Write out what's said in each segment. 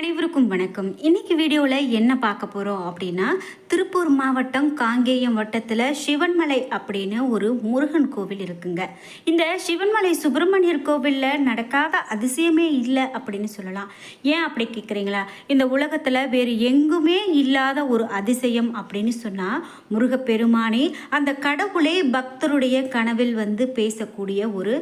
அனைவருக்கும் வணக்கம். இன்னைக்கு வீடியோவில் என்ன பார்க்க போகிறோம் அப்படின்னா திருப்பூர் மாவட்டம் காங்கேயம் வட்டத்தில் சிவன்மலை அப்படின்னு ஒரு முருகன் கோவில் இருக்குங்க. இந்த சிவன்மலை சுப்பிரமணியர் கோவிலில் நடக்காத அதிசயமே இல்லை அப்படின்னு சொல்லலாம். ஏன் அப்படி கேட்குறீங்களா இந்த உலகத்தில் வேறு எங்குமே இல்லாத ஒரு அதிசயம் அப்படின்னு சொன்னால் முருகப்பெருமானே அந்த கடவுளே பக்தருடைய கனவில் வந்து பேசக்கூடிய ஒரு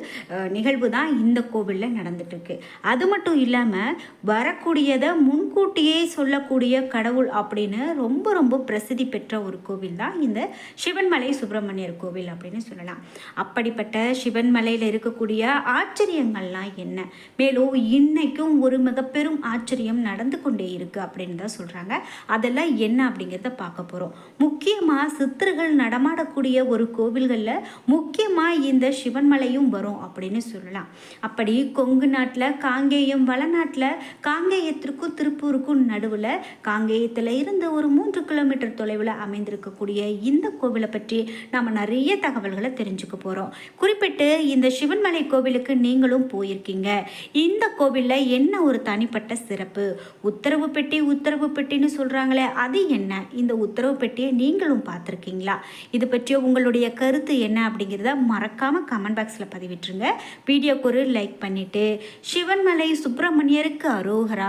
நிகழ்வு தான் இந்த கோவிலில் நடந்துட்டு இருக்கு. அது மட்டும் இல்லாமல் வரக்கூடியதை முன்கூட்டியே சொல்லக்கூடிய கடவுள் அப்படின்னு ரொம்ப ரொம்ப பிரசித்தி பெற்ற ஒரு கோவில் தான் இந்த சிவன்மலை சுப்பிரமணியர் கோவில் அப்படின்னு சொல்லலாம். அப்படிப்பட்ட சிவன்மலையில் இருக்கக்கூடிய ஆச்சரியங்கள்லாம் என்ன? மேலும் இன்னைக்கும் ஒரு மிக பெரும் ஆச்சரியம் நடந்து கொண்டே இருக்குது அப்படின்னு தான் சொல்கிறாங்க அதெல்லாம் என்ன அப்படிங்கிறத பார்க்க போகிறோம் முக்கியமாக சித்தர்கள் நடமாடக்கூடிய ஒரு கோவில்களில் முக்கியமாக இந்த சிவன்மலையும் வரும் அப்படின்னு சொல்லலாம். அப்படி கொங்கு நாட்டில் காங்கேயம் வளநாட்டில் காங்கேயத்திற்கும் திருப்பூருக்கும் நடுவில் காங்கேயத்தில் இருந்து ஒரு மூன்று கிலோமீட்டர் தொலைவில் அமைந்திருக்கக்கூடிய இந்த கோவிலை பற்றி நாம் நிறைய தகவல்களை தெரிஞ்சுக்க போகிறோம் குறிப்பிட்டு இந்த சிவன்மலை கோவிலுக்கு நீங்களும் போயிருக்கீங்க. இந்த கோவிலில் என்ன ஒரு தனிப்பட்ட சிறப்பு? உத்தரவு பெட்டி உத்தரவு பெட்டின்னு சொல்கிறாங்களே அது என்ன? இந்த உத்தரவு பெட்டியை நீங்களும் பார்த்துருக்கீங்களா? இது பற்றி உங்களுடைய கருத்து என்ன அப்படிங்கிறத மறக்காமல் கமெண்ட் பாக்ஸில் பதிவிட்டுருங்க. வீடியோக்கு ஒரு லைக் பண்ணிவிட்டு சிவன்மலை சுப்பிரமணியருக்கு அரோகரா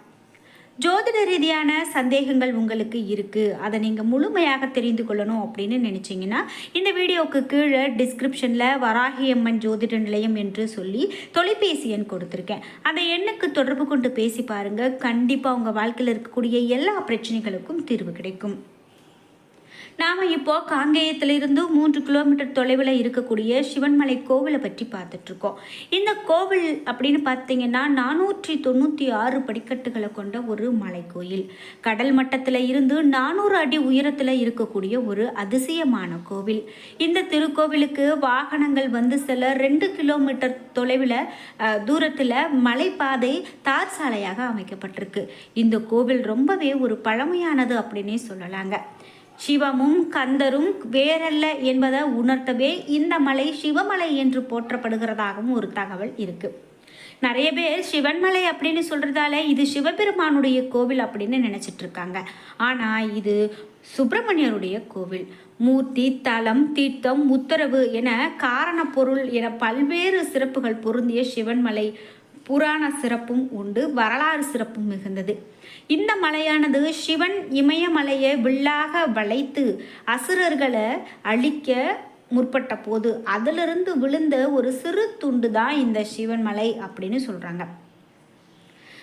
ஜோதிட ரீதியான சந்தேகங்கள் உங்களுக்கு இருக்குது அதை நீங்கள் முழுமையாக தெரிந்து கொள்ளணும் அப்படின்னு நினச்சிங்கன்னா இந்த வீடியோவுக்கு கீழே டிஸ்கிரிப்ஷனில் வராகியம்மன் ஜோதிட நிலையம் என்று சொல்லி தொலைபேசி எண் கொடுத்துருக்கேன். அந்த எண்ணுக்கு தொடர்பு கொண்டு பேசி பாருங்கள் கண்டிப்பாக உங்கள் வாழ்க்கையில் இருக்கக்கூடிய எல்லா பிரச்சனைகளுக்கும் தீர்வு கிடைக்கும். நாம் இப்போ காங்கேயத்திலிருந்து மூன்று கிலோமீட்டர் தொலைவில் இருக்கக்கூடிய சிவன்மலை கோவிலை பற்றி பார்த்துட்ருக்கோம். இந்த கோவில் அப்படின்னு பார்த்தீங்கன்னா நானூற்றி தொண்ணூற்றி ஆறு படிக்கட்டுகளை கொண்ட ஒரு மலை கோயில் கடல் மட்டத்தில் இருந்து நானூறு அடி உயரத்தில் இருக்கக்கூடிய ஒரு அதிசயமான கோவில். இந்த திருக்கோவிலுக்கு வாகனங்கள் வந்து செல்ல ரெண்டு கிலோமீட்டர் தொலைவில் தூரத்தில் மலைப்பாதை தார் சாலையாக அமைக்கப்பட்டிருக்கு. இந்த கோவில் ரொம்பவே ஒரு பழமையானது அப்படின்னே சொல்லலாங்க. சிவமும் கந்தரும் வேறல்ல என்பதை உணர்த்தவே இந்த மலை சிவமலை என்று போற்றப்படுகிறதாகவும் ஒரு தகவல் இருக்கு. நிறைய பேர் சிவன்மலை அப்படின்னு சொல்றதால இது சிவபெருமானுடைய கோவில் அப்படின்னு நினைச்சிட்டு இருக்காங்க. ஆனா இது சுப்பிரமணியருடைய கோவில். மூர்த்தி தலம் தீர்த்தம் உத்தரவு என காரண பொருள் என பல்வேறு சிறப்புகள் பொருந்திய சிவன்மலை புராண சிறப்பும் உண்டு வரலாறு சிறப்பும் மிகுந்தது. இந்த மலையானது சிவன் இமயமலையை வில்லாக வளைத்து அசுரர்களை அழிக்க முற்பட்ட போது அதிலிருந்து விழுந்த ஒரு சிறு துண்டு தான் இந்த சிவன் மலை அப்படின்னு சொல்கிறாங்க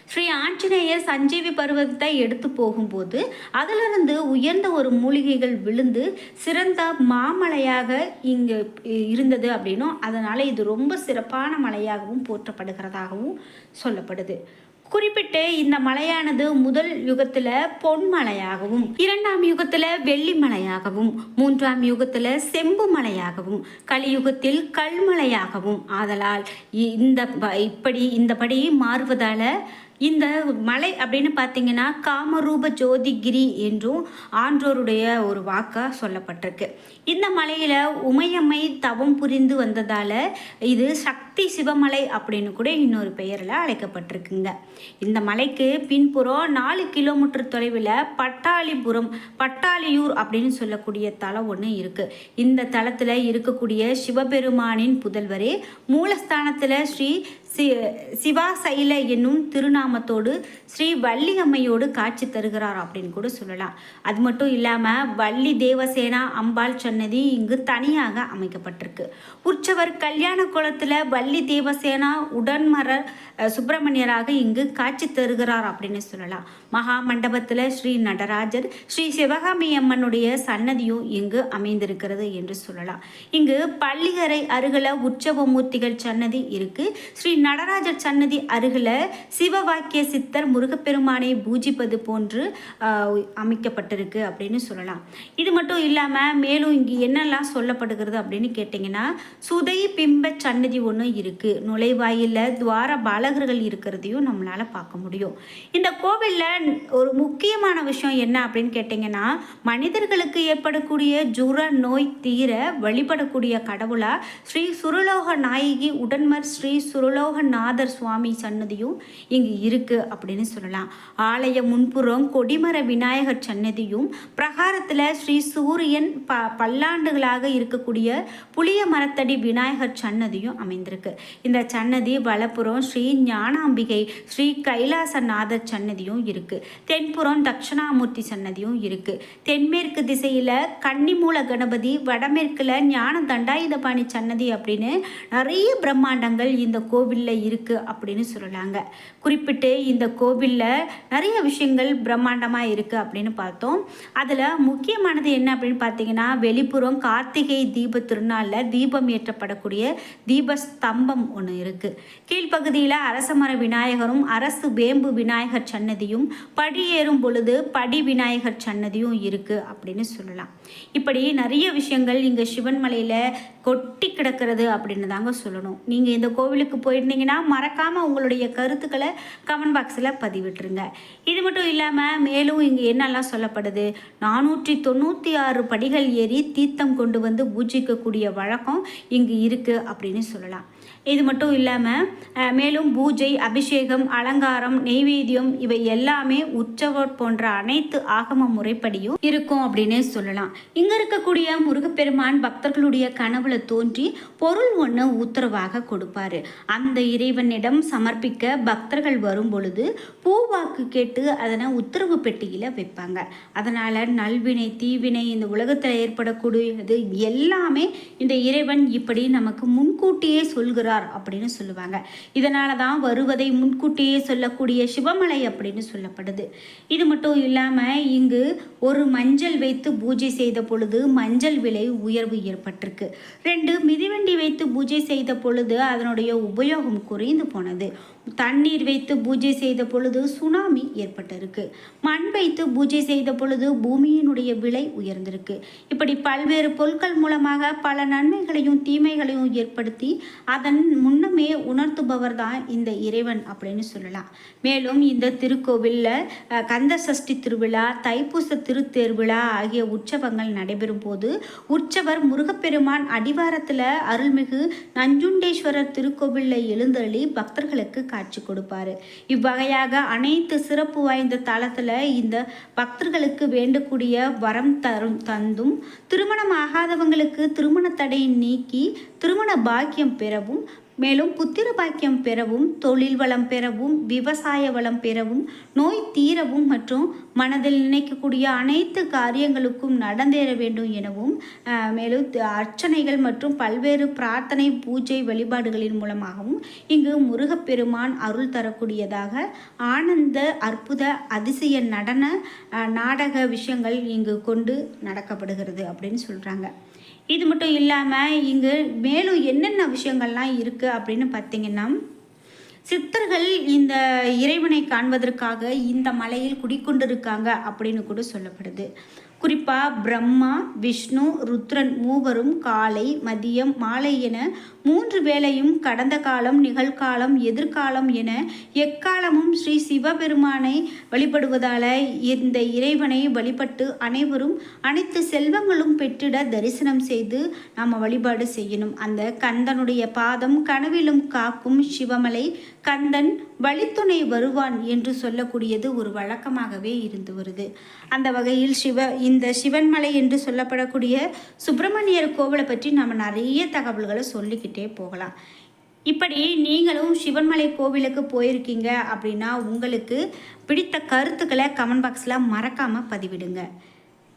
ஸ்ரீ ஆஞ்சநேயர் சஞ்சீவி பருவத்தை எடுத்து போகும்போது அதிலிருந்து உயர்ந்த ஒரு மூலிகைகள் விழுந்து சிறந்த மாமலையாக இங்கு இருந்தது அப்படின்னும் அதனால் இது ரொம்ப சிறப்பான மலையாகவும் போற்றப்படுகிறதாகவும் சொல்லப்படுது. குறிப்பிட்டு இந்த மலையானது முதல் யுகத்தில் பொன்மலையாகவும் இரண்டாம் யுகத்தில் வெள்ளி மலையாகவும் மூன்றாம் யுகத்தில் செம்பு மலையாகவும் கலியுகத்தில் கல்மலையாகவும். ஆதலால் இ- இந்த ப- இப்படி இந்தபடி மாறுவதால் இந்த மலை அப்படின்னு பார்த்தீங்கன்னா காமரூப ஜோதிகிரி என்றும் ஆன்றோருடைய ஒரு வாக்காக சொல்லப்பட்டிருக்கு. இந்த மலையில் உமையம்மை தவம் புரிந்து வந்ததால் இது சக்தி சிவமலை அப்படின்னு கூட இன்னொரு பெயரில் அழைக்கப்பட்டிருக்குங்க. இந்த மலைக்கு பின்புறம் நாலு கிலோமீட்டர் தொலைவில் பட்டாளிபுரம் பட்டாளியூர் அப்படின்னு சொல்லக்கூடிய தலம் ஒன்று இருக்குது இந்த தலத்தில் இருக்கக்கூடிய சிவபெருமானின் புதல்வரே மூலஸ்தானத்தில் ஸ்ரீ சி சிவாசைல என்னும் திருநாமத்தோடு ஸ்ரீ வள்ளி அம்மையோடு காட்சி தருகிறார் அப்படின்னு கூட சொல்லலாம். அது மட்டும் இல்லாமல் வள்ளி தேவசேனா அம்பாள் சன்னதி இங்கு தனியாக அமைக்கப்பட்டிருக்கு. உற்சவர் கல்யாண குளத்தில் வள்ளி தேவசேனா உடன்மர சுப்பிரமணியராக இங்கு காட்சி தருகிறார் அப்படின்னு சொல்லலாம். மகா மண்டபத்தில் ஸ்ரீ நடராஜர் ஸ்ரீ சிவகாமி அம்மனுடைய சன்னதியும் இங்கு அமைந்திருக்கிறது என்று சொல்லலாம். இங்கு பள்ளிகரை அருகில் உற்சவ மூர்த்திகள் சன்னதி இருக்கு. ஸ்ரீ நடராஜர் சன்னதி அருகில் சிவவாக்கிய சித்தர் முருகப்பெருமானை பூஜிப்பது போன்று அமைக்கப்பட்டிருக்கு அப்படின்னு சொல்லலாம். இது மட்டும் இல்லாமல் மேலும் இங்கு என்னெல்லாம் சொல்லப்படுகிறது அப்படின்னு கேட்டிங்கன்னா சுதை பிம்ப சன்னதி ஒன்று இருக்குது நுழைவாயில் துவார பாலகர்கள் இருக்கிறதையும் நம்மளால் பார்க்க முடியும். இந்த கோவிலில் ஒரு முக்கியமான விஷயம் என்ன அப்படின்னு கேட்டிங்கன்னா மனிதர்களுக்கு ஏற்படக்கூடிய ஜுர நோய் தீர வழிபடக்கூடிய கடவுளாக ஸ்ரீ சுருலோக நாயகி உடன்மர் ஸ்ரீ சுருலோக சுரலோகநாதர் சுவாமி சன்னதியும் இங்கு இருக்குது அப்படின்னு சொல்லலாம். ஆலய முன்புறம் கொடிமர விநாயகர் சன்னதியும் பிரகாரத்தில் ஸ்ரீ சூரியன் ப பல்லாண்டுகளாக இருக்கக்கூடிய புளிய மரத்தடி விநாயகர் சன்னதியும் அமைந்திருக்கு. இந்த சன்னதி வலப்புறம் ஸ்ரீ ஞானாம்பிகை ஸ்ரீ கைலாசநாதர் சன்னதியும் இருக்குது தென்புறம் தட்சிணாமூர்த்தி சன்னதியும் இருக்குது தென்மேற்கு திசையில் கன்னிமூல கணபதி வடமேற்கில் ஞான தண்டாயுதபாணி சன்னதி அப்படின்னு நிறைய பிரம்மாண்டங்கள் இந்த கோவில் கோவிலில் இருக்கு அப்படின்னு சொல்லலாங்க குறிப்பிட்டு இந்த கோவிலில் நிறைய விஷயங்கள் பிரம்மாண்டமா இருக்கு அப்படின்னு பார்த்தோம். அதில் முக்கியமானது என்ன அப்படின்னு பார்த்தீங்கன்னா வெளிப்புறம் கார்த்திகை தீப திருநாளில் தீபம் ஏற்றப்படக்கூடிய தீப ஸ்தம்பம் ஒன்று இருக்கு. கீழ்ப்பகுதியில் அரசமர விநாயகரும் அரசு வேம்பு விநாயகர் சன்னதியும் படியேறும் பொழுது படி விநாயகர் சன்னதியும் இருக்கு அப்படின்னு சொல்லலாம். இப்படி நிறைய விஷயங்கள் இங்கே சிவன் மலையில் கொட்டி கிடக்கிறது அப்படின்னு தாங்க சொல்லணும். நீங்கள் இந்த கோவிலுக்கு இருந்தீங்கன்னா மறக்காமல் உங்களுடைய கருத்துக்களை கமெண்ட் பாக்ஸில் பதிவிட்டுருங்க. இது மட்டும் இல்லாமல் மேலும் இங்கே என்னெல்லாம் சொல்லப்படுது? நானூற்றி தொண்ணூற்றி ஆறு படிகள் ஏறி தீர்த்தம் கொண்டு வந்து பூஜிக்கக்கூடிய வழக்கம் இங்கு இருக்குது அப்படின்னு சொல்லலாம். இது மட்டும் இல்லாமல் மேலும் பூஜை அபிஷேகம் அலங்காரம் நெய்வேத்தியம் இவை எல்லாமே உற்சவர் போன்ற அனைத்து ஆகம முறைப்படியும் இருக்கும் அப்படின்னே சொல்லலாம். இங்கே இருக்கக்கூடிய முருகப்பெருமான் பக்தர்களுடைய கனவுல தோன்றி பொருள் ஒன்று உத்தரவாக கொடுப்பாரு. அந்த இறைவனிடம் சமர்ப்பிக்க பக்தர்கள் வரும் பொழுது பூவாக்கு கேட்டு அதனை உத்தரவு பெட்டியில் வைப்பாங்க. அதனால் நல்வினை தீவினை இந்த உலகத்தில் ஏற்படக்கூடியது எல்லாமே இந்த இறைவன் இப்படி நமக்கு முன்கூட்டியே சொல்கிறார் அப்படின்னு சொல்லுவாங்க. இதனால தான் வருவதை முன்கூட்டியே சொல்லக்கூடிய சிவமலை அப்படின்னு சொல்லப்படுது. இது மட்டும் இல்லாமல் இங்கு ஒரு மஞ்சள் வைத்து பூஜை செய்த பொழுது மஞ்சள் விலை உயர்வு ஏற்பட்டிருக்கு. ரெண்டு மிதிவண்டி வைத்து பூஜை செய்த பொழுது அதனுடைய உபயோகம் குறைந்து போனது. தண்ணீர் வைத்து பூஜை செய்த பொழுது சுனாமி ஏற்பட்டிருக்கு. மண் வைத்து பூஜை செய்த பொழுது பூமியினுடைய விலை உயர்ந்திருக்கு. இப்படி பல்வேறு பொருட்கள் மூலமாக பல நன்மைகளையும் தீமைகளையும் ஏற்படுத்தி அதன் முன்னமே உணர்த்துபவர் தான் இந்த இறைவன் அப்படின்னு சொல்லலாம். மேலும் இந்த திருக்கோவிலில் கந்த சஷ்டி திருவிழா தைப்பூச திருத்தேர்விழா ஆகிய உற்சவங்கள் நடைபெறும் போது உற்சவர் முருகப்பெருமான் அடிவாரத்தில் அருள்மிகு நஞ்சுண்டேஸ்வரர் திருக்கோவிலில் எழுந்தள்ளி பக்தர்களுக்கு காட்சி கொடுப்பாரு. இவ்வகையாக அனைத்து சிறப்பு வாய்ந்த தளத்துல இந்த பக்தர்களுக்கு வேண்டக்கூடிய வரம் தரும் தந்தும் திருமணம் ஆகாதவங்களுக்கு திருமண தடையை நீக்கி திருமண பாக்கியம் பெறவும் மேலும் புத்திர பாக்கியம் பெறவும் தொழில் வளம் பெறவும் விவசாய வளம் பெறவும் நோய் தீரவும் மற்றும் மனதில் நினைக்கக்கூடிய அனைத்து காரியங்களுக்கும் நடந்தேற வேண்டும் எனவும் மேலும் அர்ச்சனைகள் மற்றும் பல்வேறு பிரார்த்தனை பூஜை வழிபாடுகளின் மூலமாகவும் இங்கு முருகப்பெருமான் அருள் தரக்கூடியதாக ஆனந்த அற்புத அதிசய நடன நாடக விஷயங்கள் இங்கு கொண்டு நடக்கப்படுகிறது அப்படின்னு சொல்கிறாங்க இது மட்டும் இல்லாமல் இங்கு மேலும் என்னென்ன விஷயங்கள்லாம் இருக்குது அப்படின்னு பார்த்தீங்கன்னா சித்தர்கள் இந்த இறைவனை காண்பதற்காக இந்த மலையில் குடிக்கொண்டிருக்காங்க அப்படின்னு கூட சொல்லப்படுது. குறிப்பாக பிரம்மா விஷ்ணு ருத்ரன் மூவரும் காலை மதியம் மாலை என மூன்று வேளையும் கடந்த காலம் நிகழ்காலம் எதிர்காலம் என எக்காலமும் ஸ்ரீ சிவபெருமானை வழிபடுவதால இந்த இறைவனை வழிபட்டு அனைவரும் அனைத்து செல்வங்களும் பெற்றிட தரிசனம் செய்து நாம் வழிபாடு செய்யணும். அந்த கந்தனுடைய பாதம் கனவிலும் காக்கும் சிவமலை கந்தன் வழித்துணை வருவான் என்று சொல்லக்கூடியது ஒரு வழக்கமாகவே இருந்து வருது. அந்த வகையில் சிவ இந்த சிவன்மலை என்று சொல்லப்படக்கூடிய சுப்பிரமணியர் கோவிலை பற்றி நம்ம நிறைய தகவல்களை சொல்லிக்கிட்டே போகலாம். இப்படி நீங்களும் சிவன்மலை கோவிலுக்கு போயிருக்கீங்க அப்படின்னா உங்களுக்கு பிடித்த கருத்துக்களை கமெண்ட் பாக்ஸில் மறக்காமல் பதிவிடுங்க.